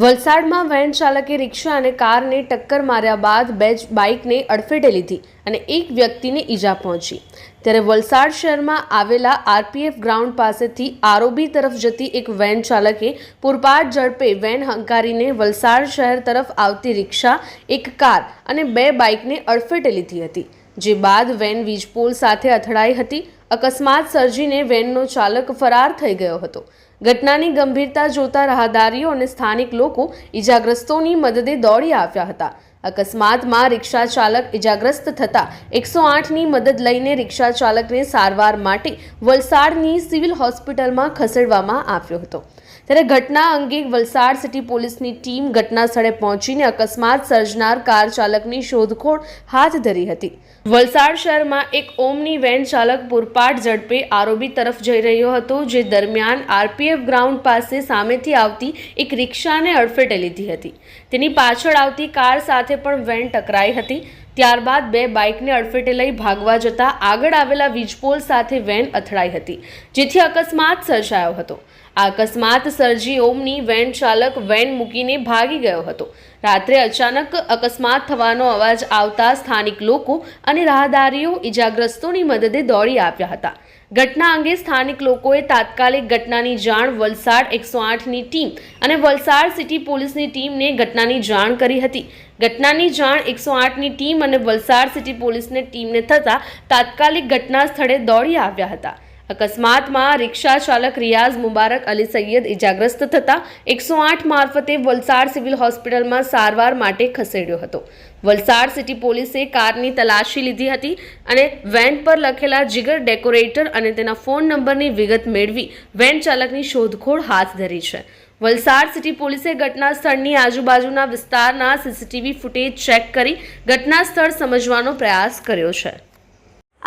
વલસાડમાં વેન ચાલકે રિક્ષા અને કારને ટક્કર માર્યા બાદ બે જ બાઇકને અડફેટે લીધી અને એક વ્યક્તિને ઈજા પહોંચી. ત્યારે વલસાડ શહેરમાં આવેલા આરપીએફ ગ્રાઉન્ડ પાસેથી આરોબી તરફ જતી એક વેન ચાલકે પૂરપાટ ઝડપે વેન હંકારીને વલસાડ શહેર તરફ આવતી રિક્ષા, એક કાર અને બે બાઇકને અડફેટે લીધી હતી, જે બાદ વેન વીજપોલ સાથે અથડાઈ હતી. અકસ્માત સર્જીને વેનનો ચાલક ફરાર થઈ ગયો હતો. ઘટનાની ગંભીરતા જોતા રાહદારીઓ અને સ્થાનિક લોકો ઈજાગ્રસ્તોની મદદે દોડી આવ્યા હતા. અકસ્માતમાં રિક્ષા ચાલક ઈજાગ્રસ્ત થતા એકસો આઠની મદદ લઈને રિક્ષા ચાલકને સારવાર માટે વલસાડની સિવિલ હોસ્પિટલમાં ખસેડવામાં આવ્યો હતો. ત્યારે ઘટના અંગે વલસાડ સિટી પોલીસની ટીમ ઘટના સ્થળે પહોંચીને અકસ્માત સર્જનાર કાર ચાલકની શોધખોળ હાથ ધરી હતી. વલસાડ શહેરમાં એક ઓમની વેન ચાલક પૂરપાટ ઝડપે આરોબી તરફ જઈ રહ્યો હતો, જે દરમિયાન આરપીએફ ગ્રાઉન્ડ પાસે સામેથી આવતી એક રિક્ષાને અડફેટે લીધી હતી. તેની પાછળ આવતી કાર સાથે પણ વેન ટકરાઈ હતી. ત્યારબાદ બે બાઇકને અડફેટે લઈ ભાગવા જતા આગળ આવેલા વીજપોલ સાથે વેન અથડાઈ હતી, જેથી અકસ્માત સર્જાયો હતો. આ અકસ્માત સર્જી ઓમની વેન ચાલક વેન મૂકીને ભાગી ગયો હતો. રાત્રે અચાનક અકસ્માત થવાનો અવાજ આવતા સ્થાનિક લોકો અને રાહદારીઓ ઈજાગ્રસ્તોની મદદે દોડી આવ્યા હતા. ઘટના અંગે સ્થાનિક લોકોએ તાત્કાલિક ઘટનાની જાણ વલસાડ એકસો આઠની ટીમ અને વલસાડ સિટી પોલીસની ટીમને ઘટનાની જાણ કરી હતી. ઘટનાની જાણ એકસો આઠની ટીમ અને વલસાડ સિટી પોલીસની ટીમને થતાં તાત્કાલિક ઘટના સ્થળે દોડી આવ્યા હતા. અકસ્માતમાં રિક્ષા ચાલક રિયાઝ મુબારક અલી સૈયદ ઇજાગ્રસ્ત થતા એકસો આઠ મારફતે વલસાડ સિવિલ હોસ્પિટલમાં સારવાર માટે ખસેડ્યો હતો. વલસાડ સિટી પોલીસે કારની તલાશી લીધી હતી અને વેન પર લખેલા જીગર ડેકોરેટર અને તેના ફોન નંબરની વિગત મેળવી વેન ચાલકની શોધખોળ હાથ ધરી છે. વલસાડ સિટી પોલીસે ઘટના સ્થળની આજુબાજુના વિસ્તારના સીસીટીવી ફૂટેજ ચેક કરી ઘટના સ્થળ સમજવાનો પ્રયાસ કર્યો છે.